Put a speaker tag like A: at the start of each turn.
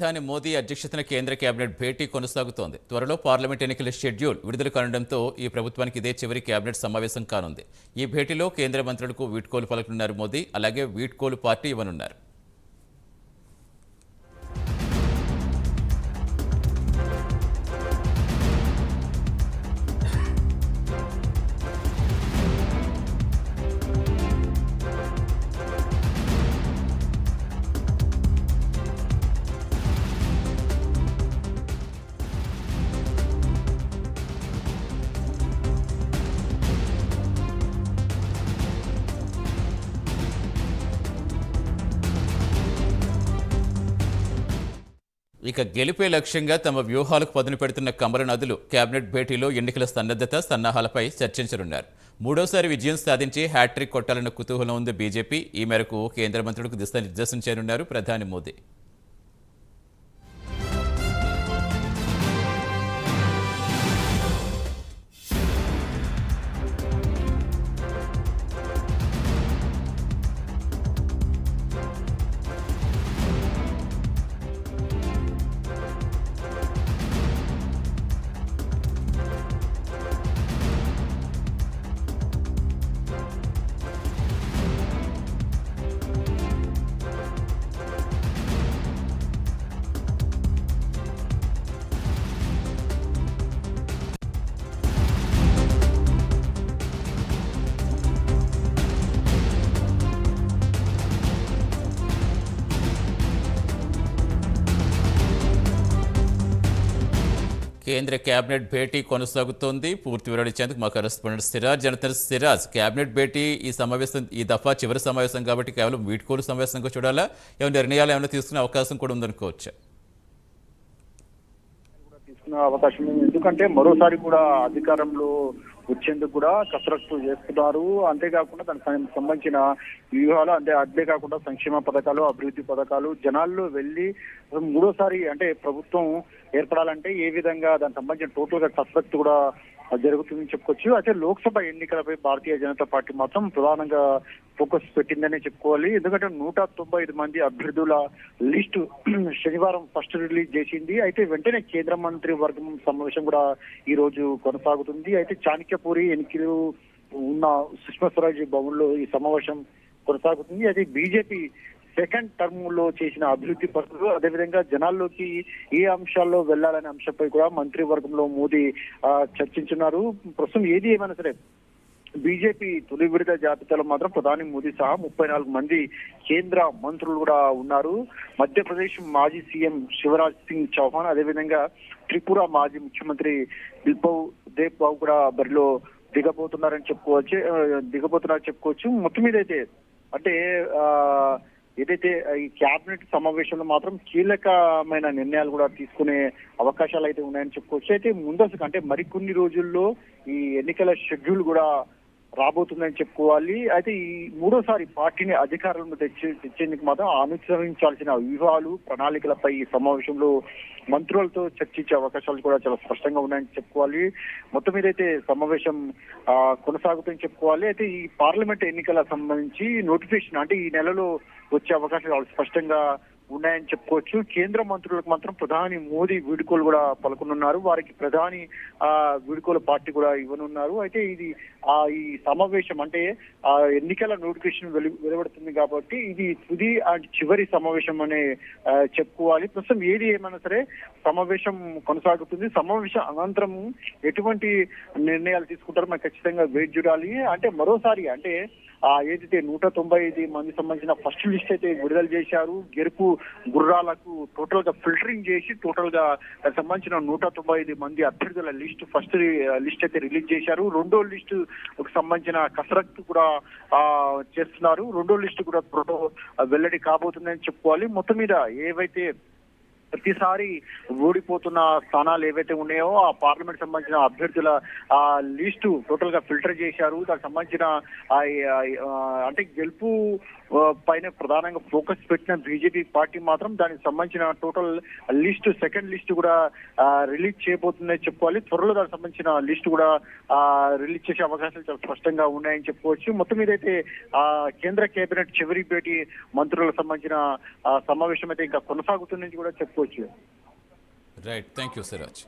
A: ప్రధాని మోదీ అధ్యక్షతన కేంద్ర కేబినెట్ భేటీ కొనసాగుతోంది. త్వరలో పార్లమెంట్ ఎన్నికల షెడ్యూల్ విడుదల కానడంతో ఈ ప్రభుత్వానికి ఇదే చివరి కేబినెట్ సమావేశం కానుంది. ఈ భేటీలో కేంద్ర మంత్రులకు వీడ్కోలు పలకనున్నారు మోదీ అలాగే వీడ్కోలు పార్టీ ఇవ్వనున్నారు. ఇక గెలిపే లక్ష్యంగా తమ వ్యూహాలకు పదును పెడుతున్న కమలనాథులు నదులు కేబినెట్ భేటీలో ఎన్నికల సన్నద్ధత సన్నాహాలపై చర్చించనున్నారు. మూడోసారి విజయం సాధించి హ్యాట్రిక్ కొట్టాలన్న కుతూహలం ఉంది బీజేపీ. ఈ మేరకు కేంద్ర మంత్రులకు దిశానిర్దేశం చేయనున్నారు ప్రధాని మోదీ. కేంద్ర కేబినెట్ భేటీ కొనసాగుతోంది. పూర్తి వివరాలు ఇచ్చేందుకు మా కరెస్పాండెంట్ సిరాజ్ జనతర్ సిరాజ్. కేబినెట్ భేటీ ఈ సమావేశం ఈ దఫా చివరి సమావేశం కాబట్టి కేవలం వీడ్కోలు సమావేశంగా చూడాలా? ఏమైనా నిర్ణయాలు ఏమైనా తీసుకునే అవకాశం కూడా ఉందనుకోవచ్చా?
B: తీసుకునే అవకాశం ఎందుకంటే మరోసారి కూడా అధికారంలో వచ్చేందుకు కూడా కసరత్తు చేస్తున్నారు. అంతేకాకుండా దానికి సంబంధించిన వ్యూహాలు అంటే కాకుండా సంక్షేమ పథకాలు అభివృద్ధి పథకాలు జనాల్లో వెళ్ళి మూడోసారి అంటే ప్రభుత్వం ఏర్పడాలంటే ఏ విధంగా దానికి సంబంధించిన టోటల్గా కసరత్తు కూడా జరుగుతుందని చెప్పుకోవచ్చు. అయితే లోక్సభ ఎన్నికలపై భారతీయ జనతా పార్టీ మాత్రం ప్రధానంగా ఫోకస్ పెట్టిందనే చెప్పుకోవాలి. ఎందుకంటే నూట తొంభై ఐదు మంది అభ్యర్థుల లిస్టు శనివారం ఫస్ట్ రిలీజ్ చేసింది. అయితే వెంటనే కేంద్ర మంత్రి వర్గం సమావేశం కూడా ఈ రోజు కొనసాగుతుంది. అయితే చాణక్యపూరి ఎన్నికలు ఉన్న సుష్మా స్వరాజ్ భవన్లో ఈ సమావేశం కొనసాగుతుంది. అది బీజేపీ సెకండ్ టర్మ్లో చేసిన అభివృద్ధి పనులు అదేవిధంగా జనాల్లోకి ఏ అంశాల్లో వెళ్ళాలనే అంశంపై కూడా మంత్రివర్గంలో మోదీ చర్చించున్నారు. ప్రస్తుతం ఏది ఏమైనా సరే బీజేపీ తొలి విడత జాబితాలో మాత్రం ప్రధాని మోదీ సహా ముప్పై నాలుగు మంది కేంద్ర మంత్రులు కూడా ఉన్నారు. మధ్యప్రదేశ్ మాజీ సీఎం శివరాజ్ సింగ్ చౌహాన్ అదేవిధంగా త్రిపుర మాజీ ముఖ్యమంత్రి బిల్పవ్ దేవ్ బాబు కూడా బరిలో దిగబోతున్నారని చెప్పుకోవచ్చు దిగబోతున్నారని చెప్పుకోవచ్చు. మొత్తం మీద అయితే అంటే ఆ ఏదైతే ఈ క్యాబినెట్ సమావేశంలో మాత్రం కీలకమైన నిర్ణయాలు కూడా తీసుకునే అవకాశాలు అయితే ఉన్నాయని చెప్పుకోవచ్చు. అయితే ముందస్తుగా అంటే మరికొన్ని రోజుల్లో ఈ ఎన్నికల షెడ్యూల్ కూడా రాబోతుందని చెప్పుకోవాలి. అయితే ఈ మూడోసారి పార్టీని అధికారంలో తెచ్చి తెచ్చేందుకు మాత్రం అనుసరించాల్సిన వ్యూహాలు ప్రణాళికలపై ఈ సమావేశంలో మంత్రులతో చర్చించే అవకాశాలు కూడా చాలా స్పష్టంగా ఉన్నాయని చెప్పుకోవాలి. మొత్తం మీద అయితే సమావేశం కొనసాగుతుందని చెప్పుకోవాలి. అయితే ఈ పార్లమెంట్ ఎన్నికల సంబంధించి నోటిఫికేషన్ అంటే ఈ నెలలో వచ్చే అవకాశాలు స్పష్టంగా ఉన్నాయని చెప్పుకోవచ్చు. కేంద్ర మంత్రులకు మాత్రం ప్రధాని మోదీ వీడుకోలు కూడా పలుకునున్నారు. వారికి ప్రధాని ఆ వీడుకోలు పార్టీ కూడా ఇవ్వనున్నారు. అయితే ఇది ఆ ఈ సమావేశం అంటే ఆ ఎన్నికల నోటిఫికేషన్ వెలు వెలువడుతుంది కాబట్టి ఇది తుది అండ్ చివరి సమావేశం అనే చెప్పుకోవాలి. ప్రస్తుతం ఏది ఏమైనా సరే సమావేశం కొనసాగుతుంది. సమావేశం అనంతరం ఎటువంటి నిర్ణయాలు తీసుకుంటారో మనం ఖచ్చితంగా వేచి చూడాలి. అంటే మరోసారి అంటే ఆ ఏదైతే నూట తొంభై ఐదు మంది సంబంధించిన ఫస్ట్ లిస్ట్ అయితే విడుదల చేశారు గెలుపు గుర్రాలకు టోటల్గా ఫిల్టరింగ్ చేసి టోటల్గా సంబంధించిన నూట తొంభై ఐదు మంది అభ్యర్థుల లిస్ట్ ఫస్ట్ లిస్ట్ అయితే రిలీజ్ చేశారు. రెండో లిస్టు సంబంధించిన కసరత్తు కూడా చేస్తున్నారు. రెండో లిస్టు కూడా త్వరలో వెల్లడి కాబోతుందని చెప్పుకోవాలి. మొత్తం మీద ఏవైతే ప్రతిసారి ఓడిపోతున్న స్థానాలు ఏవైతే ఉన్నాయో ఆ పార్లమెంట్ సంబంధించిన అభ్యర్థుల ఆ లిస్టు టోటల్గా ఫిల్టర్ చేశారు. దానికి సంబంధించిన అంటే గెలుపు పైన ప్రధానంగా ఫోకస్ పెట్టిన బీజేపీ పార్టీ మాత్రం దానికి సంబంధించిన టోటల్ లిస్ట్ సెకండ్ లిస్ట్ కూడా రిలీజ్ చేయబోతుందని చెప్పుకోవాలి. త్వరలో దానికి సంబంధించిన లిస్ట్ కూడా రిలీజ్ చేసే అవకాశాలు చాలా స్పష్టంగా ఉన్నాయని చెప్పుకోవచ్చు. మొత్తం మీద అయితే ఆ కేంద్ర కేబినెట్ చివరి భేటీ మంత్రులకు సంబంధించిన సమావేశం అయితే ఇంకా కొనసాగుతుందని కూడా చెప్పుకోవచ్చు. చెప్పుకోవచ్చు
A: రైట్ థ్యాంక్ యూ సిరాజ్